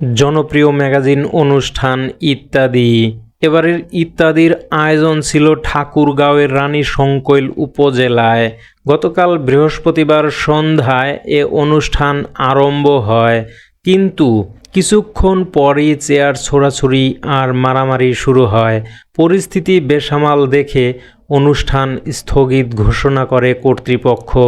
জনপ্রিয় ম্যাগাজিন, অনুষ্ঠান ইত্যাদি। এবারের ইত্যাদির আয়োজন ছিল ঠাকুরগাঁওয়ের রানী সংকৈল উপজেলায়। গতকাল বৃহস্পতিবার সন্ধ্যায় এ অনুষ্ঠান আরম্ভ হয়। কিন্তু কিছুক্ষণ পরই চেয়ার ছোড়াছুড়ি আর মারামারি শুরু হয়। পরিস্থিতি বেসামাল দেখে অনুষ্ঠান স্থগিত ঘোষণা করে কর্তৃপক্ষ।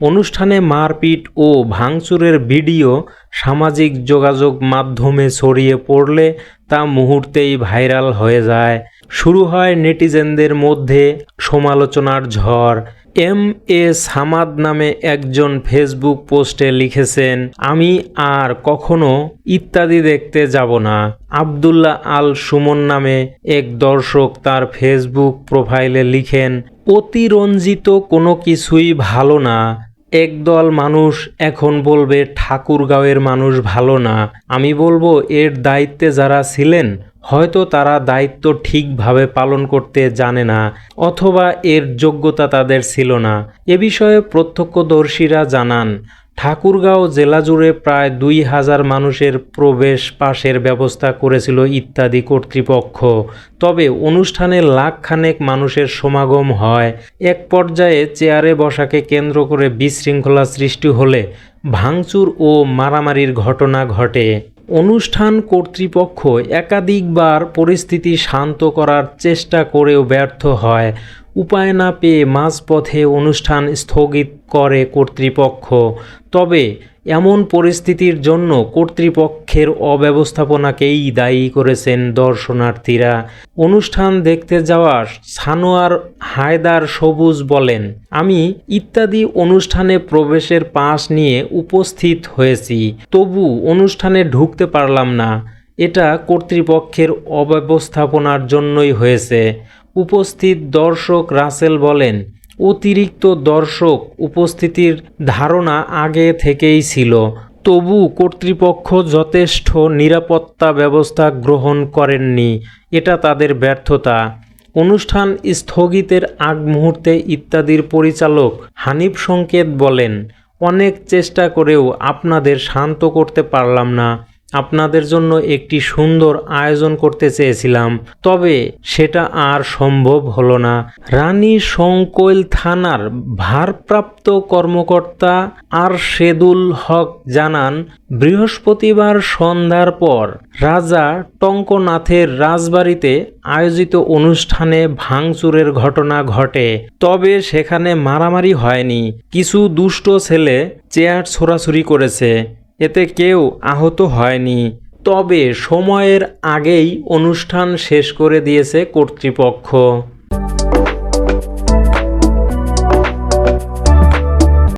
অনুষ্ঠানে মারপিট ও ভাঙচুরের ভিডিও, সামাজিক যোগাযোগ মাধ্যমে ছড়িয়ে পড়লে তা মুহূর্তেই ভাইরাল হয়ে যায়। শুরু হয় নেটিজেনদের মধ্যে সমালোচনার ঝড়। এম এ সামাদ নামে একজন ফেসবুক পোস্টে লিখেছেন, আমি আর কখনো ইত্যাদি দেখতে যাব না। আবদুল্লাহ আল সুমন নামে এক দর্শক তার ফেসবুক প্রোফাইলে লিখেন, অতিরঞ্জিত কোনো কিছুই ভালো না। একদল মানুষ এখন বলবে, ঠাকুরগাঁওয়ের মানুষ ভালো না। আমি বলব, এর দায়িত্বে যারা ছিলেন হয়তো তারা দায়িত্ব ঠিকভাবে পালন করতে জানে না, অথবা এর যোগ্যতা তাদের ছিল না। এ বিষয়ে প্রত্যক্ষদর্শীরা জানান, ঠাকুরগাঁও জেলা জুড়ে প্রায় দুই হাজার মানুষের প্রবেশ পাশের ব্যবস্থা করেছিল ইত্যাদি কর্তৃপক্ষ। তবে অনুষ্ঠানে লাখখানেক মানুষের সমাগম হয়। এক পর্যায়ে চেয়ারে বসাকে কেন্দ্র করে বিশৃঙ্খলা সৃষ্টি হলে ভাঙচুর ও মারামারির ঘটনা ঘটে। অনুষ্ঠান কর্তৃপক্ষ একাধিকবার পরিস্থিতি শান্ত করার চেষ্টা করেও ব্যর্থ হয়। উপায় না পেয়ে মাঝপথে অনুষ্ঠান স্থগিত করে কর্তৃপক্ষ। তবে এমন পরিস্থিতির জন্য কর্তৃপক্ষের অব্যবস্থাপনাকেই দায়ী করেছেন দর্শনার্থীরা। অনুষ্ঠান দেখতে যাওয়া সানোয়ার হায়দার সবুজ বলেন, আমি ইত্যাদি অনুষ্ঠানে প্রবেশের পাশ নিয়ে উপস্থিত হয়েছি, তবু অনুষ্ঠানে ঢুকতে পারলাম না। এটা কর্তৃপক্ষের অব্যবস্থাপনার জন্যই হয়েছে। উপস্থিত দর্শক রাসেল বলেন অতিরিক্ত দর্শক উপস্থিতির ধারণা আগে থেকেই ছিল। তবু কর্তৃপক্ষ যথেষ্ট নিরাপত্তা ব্যবস্থা গ্রহণ করেননি। এটা তাদের ব্যর্থতা। অনুষ্ঠান স্থগিতের আগ মুহূর্তে ইত্যাদির পরিচালক হানিফ সংকেত বলেন, অনেক চেষ্টা করেও আপনাদের শান্ত করতে পারলাম না। আপনাদের জন্য একটি সুন্দর আয়োজন করতে চেয়েছিলাম, তবে সেটা আর সম্ভব হলো না। রানী সংকৈল থানার ভারপ্রাপ্ত কর্মকর্তা আর শেদুল হক জানান, বৃহস্পতিবার সন্ধ্যার পর রাজা টঙ্কনাথের রাজবাড়িতে আয়োজিত অনুষ্ঠানে ভাঙচুরের ঘটনা ঘটে, তবে সেখানে মারামারি হয়নি। কিছু দুষ্ট ছেলে চেয়ার ছোড়াছুরি করেছে। এতে কেউ আহত হয়নি। তবে সময়ের আগেই অনুষ্ঠান শেষ করে দিয়েছে কর্তৃপক্ষ।